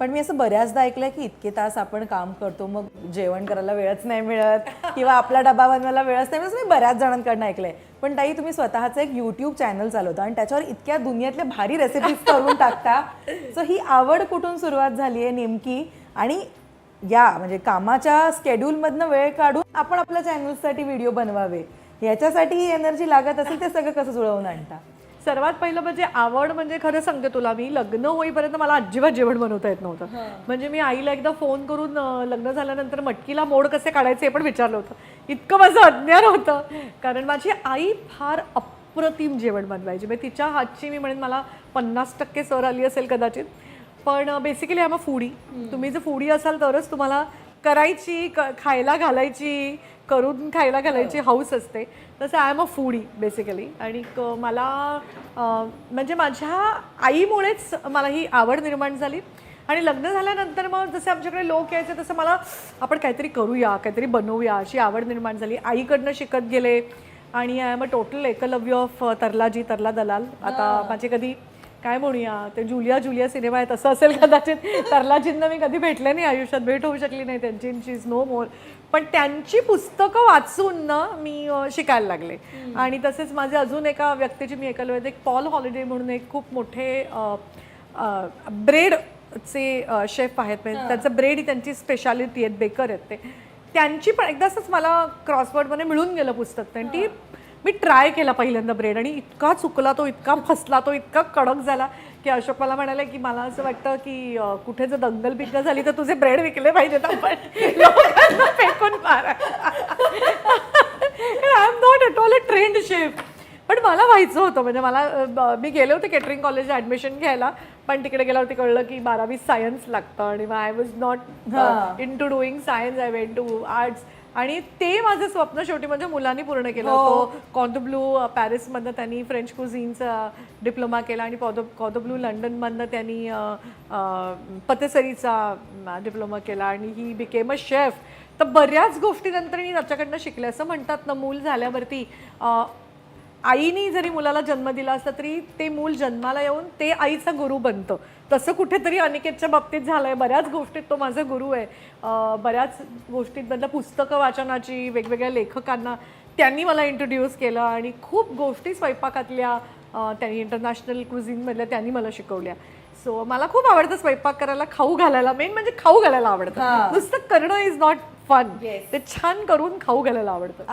पण मी असं बऱ्याचदा ऐकलंय की इतके तास आपण काम करतो मग जेवण करायला वेळच नाही मिळत किंवा आपला डबा बनवायला वेळच नाही मिळत. मी बऱ्याच जणांकडनं ऐकलंय. पण ताई तुम्ही स्वतःचं एक युट्यूब चॅनल चालवता आणि त्याच्यावर इतक्या दुनियातल्या भारी रेसिपीज करून टाकता. सो ही आवड कुठून सुरुवात झाली आहे नेमकी? आणि या म्हणजे कामाच्या स्केड्यूलमधनं वेळ काढून आपण आपल्या चॅनलसाठी व्हिडिओ बनवावे. याच्यासाठी ही एनर्जी लागत असेल ते सगळं कसं जुळवून आणता? सर्वात पहिलं म्हणजे आवड म्हणजे खरं सांगते तुला मी लग्न होईपर्यंत मला अजिबात जेवण बनवता येत नव्हतं. म्हणजे मी आईला एकदा फोन करून लग्न झाल्यानंतर मटकीला मोड कसे काढायचे हे पण विचारलं होतं. इतकं माझं अज्ञान होतं. कारण माझी आई फार अप्रतिम जेवण बनवायची. म्हणजे तिच्या हातची मी म्हणेन मला पन्नास टक्के सर आली असेल कदाचित. पण बेसिकली आम अ फूडी तुम्ही जर फूडी असाल तरच तुम्हाला करायची क खायला घालायची करून खायला घालायची हाऊस असते. तसं I am a foodie basically आणि मला म्हणजे माझ्या आईमुळेच मला ही आवड निर्माण झाली. आणि लग्न झाल्यानंतर मग जसे आमच्याकडे लोक यायचे तसं मला आपण काहीतरी करूया काहीतरी बनवूया अशी आवड निर्माण झाली. आईकडनं शिकत गेले. आणि I am a total Ekalavya of Tarlaji Tarla Dalal. आता माझे कधी काय म्हणूया ते जुलिया जुलिया सिनेमा आहे तसं असेल कदाचित. तरलाजींना मी कधी भेटले नाही आयुष्यात भेट होऊ शकली नाही त्यांची. शी इज नो मोर पण त्यांची पुस्तकं वाचून ना मी शिकायला लागले. आणि तसेच माझे अजून एका व्यक्तीची मी ऐकलं होतं एक पॉल हॉलिडे म्हणून एक खूप मोठे ब्रेडचे शेफ आहेत. म्हणजे त्यांचं ब्रेड ही त्यांची स्पेशालिटी आहेत. बेकर आहेत ते. त्यांची पण एकदा असंच मला क्रॉसवर्डमध्ये मिळून गेलं पुस्तक. आणि ती मी ट्राय केला पहिल्यांदा ब्रेड आणि इतका चुकला तो इतका फसला तो इतका कडक झाला की अशोक मला म्हणाले की मला असं वाटतं की कुठे जर दंगल बिंगल झाली तर तुझे ब्रेड विकले पाहिजेत आपण. लोकांना फेकून मारा. I am not at all a trained chef पण मला व्हायचं होतं म्हणजे मला मी गेले होते केटरिंग कॉलेजला ॲडमिशन घ्यायला पण तिकडे गेल्यावरती कळलं की बारावी सायन्स लागतं आणि I was not into doing science I went to arts आणि ते माझं स्वप्न शेवटी माझ्या मुलांनी पूर्ण केलं तो कॉदोब्लू पॅरिसमधनं त्यांनी फ्रेंच कुझिनचा डिप्लोमा केला आणि कॉदो कॉदोब्लू लंडनमधनं त्यांनी पतेसरीचा डिप्लोमा केला आणि ही बिकेम अ शेफ तर बऱ्याच गोष्टी नंतर मी त्याच्याकडनं शिकले. असं म्हणतात ना मूल झाल्यावरती आईने जरी मुलाला जन्म दिला असला तरी ते मूल जन्माला येऊन ते आईचा गुरु बनतं. तसं कुठेतरी अनिकेतच्या बाबतीत झालंय. बऱ्याच गोष्टीत तो माझा गुरु आहे. बऱ्याच गोष्टीत मधलं पुस्तकं वाचनाची वेगवेगळ्या लेखकांना त्यांनी मला इंट्रोड्यूस केलं आणि खूप गोष्टी स्वयंपाकातल्या त्यांनी इंटरनॅशनल क्रुझिनमधल्या त्यांनी मला शिकवल्या. सो मला खूप आवडतं स्वयंपाक करायला खाऊ घालायला. मेन म्हणजे खाऊ घालायला आवडतं. नुसतं करणं इज नॉट फन ते छान करून खाऊ घालायला आवडतं.